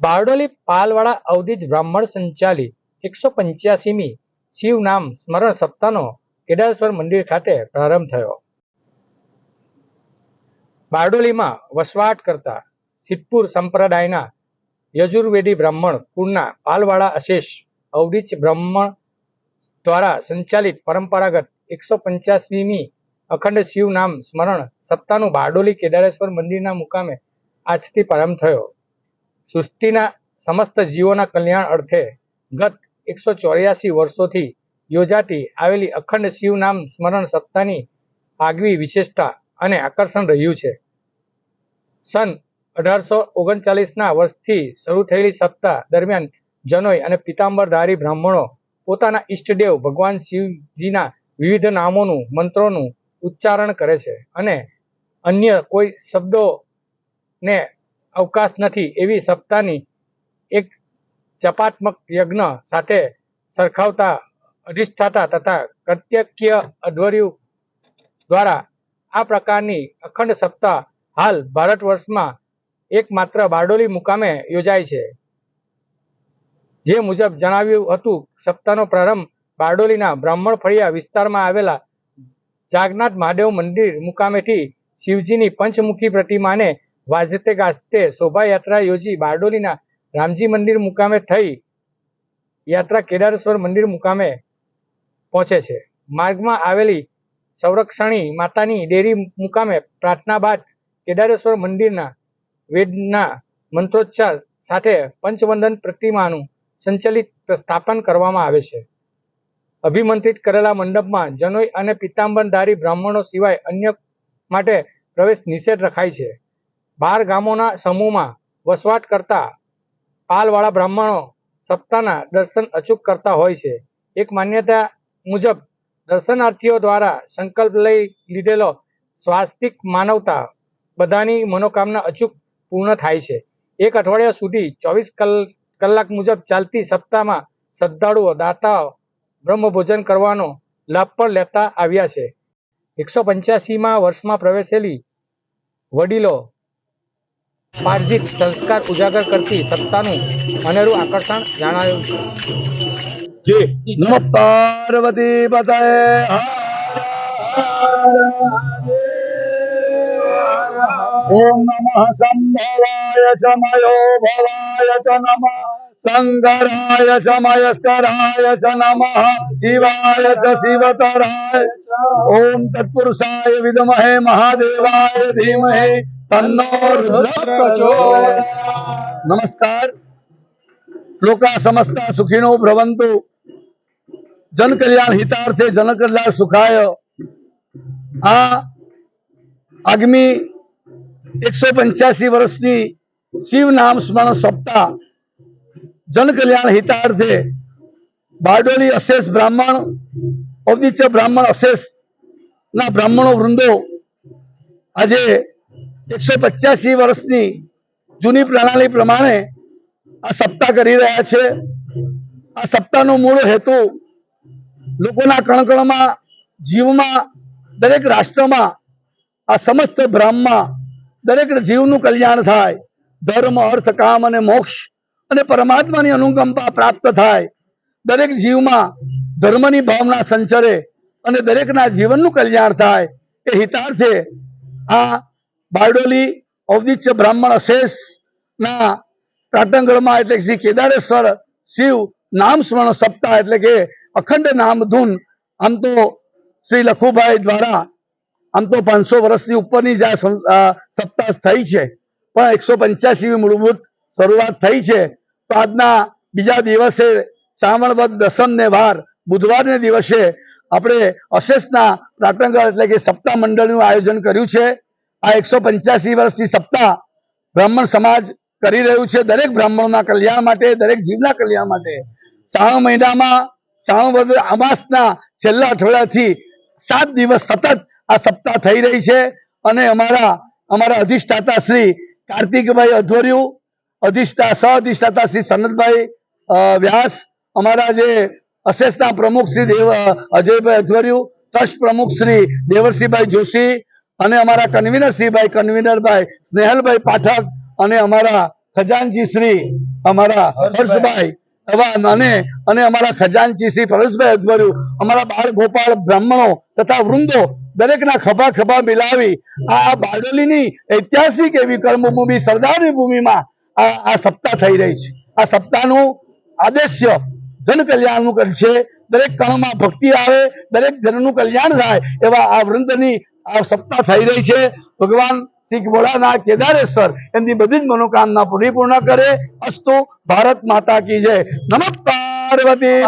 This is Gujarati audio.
બારડોલી પાલવાળા અવધિજ બ્રાહ્મણ સંચાલિત એકસો પંચ્યાસીમી શિવ નામ સ્મરણ સપ્તાહનો કેદારેશ્વર મંદિર ખાતે પ્રારંભ થયો. બારડોલીમાં વસવાટ કરતા સિદ્ધપુર સંપ્રદાયના યજુર્વેદી બ્રાહ્મણ કુળના પાલવાળા અશેષ અવધિજ બ્રાહ્મણ દ્વારા સંચાલિત પરંપરાગત એકસો પંચ્યાસીમી અખંડ શિવ નામ સ્મરણ સપ્તાહનું બારડોલી કેદારેશ્વર મંદિરના મુકામે આજથી પ્રારંભ થયો. સૃષ્ટિના સમસ્ત જીવોના કલ્યાણ અર્થે ગત એકસો ચોર્યાસી વર્ષોથી યોજાતી આવેલી અખંડ શિવ નામ સ્મરણ સપ્તાહની આગવી વિશેષતા અને આકર્ષણ રહ્યું છે. સન અઢારસો ઓગણચાલીસના વર્ષથી શરૂ થયેલી સપ્તાહ દરમિયાન જનોઈ અને પિતાંબરધારી બ્રાહ્મણો પોતાના ઈષ્ટદેવ ભગવાન શિવજીના વિવિધ નામોનું, મંત્રોનું ઉચ્ચારણ કરે છે અને અન્ય કોઈ શબ્દોને અવકાશ નથી એવી સપ્તાહની એક ચપાત્મક યજ્ઞ સાથે સરખાવતા, અધિષ્ઠાતા તથા કર્તવ્ય અધ્વર્યુ દ્વારા આ પ્રકારની અખંડ સપ્તાહ હાલ ભારત વર્ષમાં એકમાત્ર બારડોલી મુકામે યોજાય છે. જે મુજબ જણાવ્યું હતું, સપ્તાહનો પ્રારંભ બારડોલીના બ્રાહ્મણ ફળિયા વિસ્તારમાં આવેલા જાગનાથ મહાદેવ મંદિર મુકામેથી શિવજીની પંચમુખી પ્રતિમાને વાજતે ગાજતે શોભાયાત્રા યોજી બારડોલીના રામજી મંદિર મુકામે થઈ. યાત્રા કેદારેશ્વર મંદિર મુકામે પહોંચે છે. માર્ગમાં આવેલી સંરક્ષણી માતાની ડેરી મુકામે પ્રાર્થના બાદ કેદારેશ્વર મંદિરના વેદના મંત્રોચ્ચાર સાથે પંચવંદન પ્રતિમાનું સંચલિત સ્થાપન કરવામાં આવે છે. અભિમંત્રિત કરેલા મંડપમાં જનોઈ અને પિતાંબરધારી બ્રાહ્મણો સિવાય અન્ય માટે પ્રવેશ નિષેધ રખાય છે. બાર ગામોના સમૂહમાં વસવાટ કરતા પાલવાળા બ્રાહ્મણો સપ્તાહના દર્શન અચૂક કરતા હોય છે. એક માન્યતા મુજબ દર્શનાર્થીઓ દ્વારા સંકલ્પ લઈ લીધેલો સ્વાસ્તિક માનવતા બધાની મનોકામના અચૂક પૂર્ણ થાય છે. એક અઠવાડિયા સુધી ચોવીસ કલાક મુજબ ચાલતી સપ્તાહમાં શ્રદ્ધાળુઓ, દાતાઓ બ્રહ્મભોજન કરવાનો લાભ પણ લેતા આવ્યા છે. એકસો પંચ્યાસીમાં વર્ષમાં પ્રવેશેલી વડીલો પાર્જિત સંસ્કાર ઉજાગર કરતી સત્તાનું અનેરું આકર્ષણ જણાયું છે. પાર્વતી પતય ઓમ નમઃ સંભવાય ચ ભવાય ચ નમઃ. સંગરાય ચ મયસ્કરાય ચ નમઃ. શિવાય ચ શિવતરાય. ઓમ તત્પુરુષાય વિદ્મહે મહાદેવાય ધીમહે નમસ્કાર લોકા સમસ્તા સુખીનો ભ્રવંતુ જન કલ્યાણ હિતાર્થે જન કલ્યાણ સુખાય આ આગમી એકસો પંચ્યાસી વર્ષની શિવ નામ સ્મરણ સપ્તાહ જન કલ્યાણ હિતાર્થે બારડોલી અશેષ બ્રાહ્મણ ઔદિત્ય બ્રાહ્મણ અશેષ ના બ્રાહ્મણો વૃંદો આજે એકસો પચાસી વર્ષની જૂની પ્રણાલી પ્રમાણે આ સપ્તાહ કરી રહ્યા છે. આ સપ્તાહનો મૂળ હેતુ લોકોના કણકણમાં, જીવમાં, દરેક રાષ્ટ્રમાં, આ સમસ્ત બ્રહ્મમાં દરેક જીવનું કલ્યાણ થાય. ધર્મ, અર્થ, કામ અને મોક્ષ અને પરમાત્માની અનુકંપા પ્રાપ્ત થાય. દરેક જીવમાં ધર્મની ભાવના સંચરે અને દરેકના જીવનનું કલ્યાણ થાય. એ હિતાર્થે આ બારડોલી ઔદિત્ય બ્રાહ્મણ અશેષ ના પાટણગઢમાં એટલે શ્રી કેદારેશ્વર શિવ નામ સ્મરણ સપ્તાહ એટલે કે અખંડ નામ ધૂન, આમ તો શ્રી લખુભાઈ દ્વારા આમ તો પાંચસો વર્ષની ઉપરની જ આ સપ્તાહ થઈ છે. પણ એકસો પંચ્યાસી મૂળભૂત શરૂઆત થઈ છે. તો આજના બીજા દિવસે શ્રાવણવદ દસમ ને વાર, બુધવારને દિવસે આપણે અશેષના પ્રાટંગળ એટલે કે સપ્તાહ મંડળનું આયોજન કર્યું છે. આ એકસો પંચ્યાસી વર્ષની સપ્તાહ બ્રાહ્મણ સમાજ કરી રહ્યું છે દરેક બ્રાહ્મણોના કલ્યાણ માટે, દરેક જીવના કલ્યાણ માટે. શ્રાવણ મહિનામાં, શ્રાવણ અમાસના છેલ્લા અઠવાડિયાથી સાત દિવસ સતત આ સપ્તાહ થઈ રહી છે અને અમારા અમારા અધિષ્ઠાતા શ્રી કાર્તિકભાઈ અધ્વર્યુ અધિષ્ઠા સહ અધિષ્ઠાતા શ્રી સનતભાઈ વ્યાસ, અમારા જે અશેષના પ્રમુખ શ્રી દેવ અજયભાઈ અધ્વર્યુ ટ્રસ્ટ પ્રમુખ શ્રી દેવરસિંહભાઈ જોશી અને અમારા કન્વીનર શ્રીભાઈ કન્વીનરભાઈ સ્નેહલભાઈ પાઠક અને અમારા ખજાનજી શ્રી અમારા હર્ષભાઈ. અને અને અમારા ખજાનચી શ્રી પરેશભાઈ અજમર્યું અમારા બાળ ગોપાળ બ્રાહ્મણો તથા વૃંદો દરેકના ખભા ખભા મિલાવી આ બારડોલીની ઐતિહાસિક એવી કર્મભૂમિ સરદારની ભૂમિમાં આ આ સપ્તાહ થઈ રહી છે. આ સપ્તાહનું આદેશ્ય જન કલ્યાણનું કર છે દરેક કણમાં ભક્તિ આવે દરેક જનનું કલ્યાણ થાય એવા આ વૃંદની આ સપ્તાહ થઈ રહી છે. ભગવાન શ્રી ભોળાનાથ કેદારેશ્વર એમની બધી જ મનોકામના પૂરી પૂર્ણ કરે. અસ્તુ ભારત માતા કી જય. નમઃ પાર્વતી.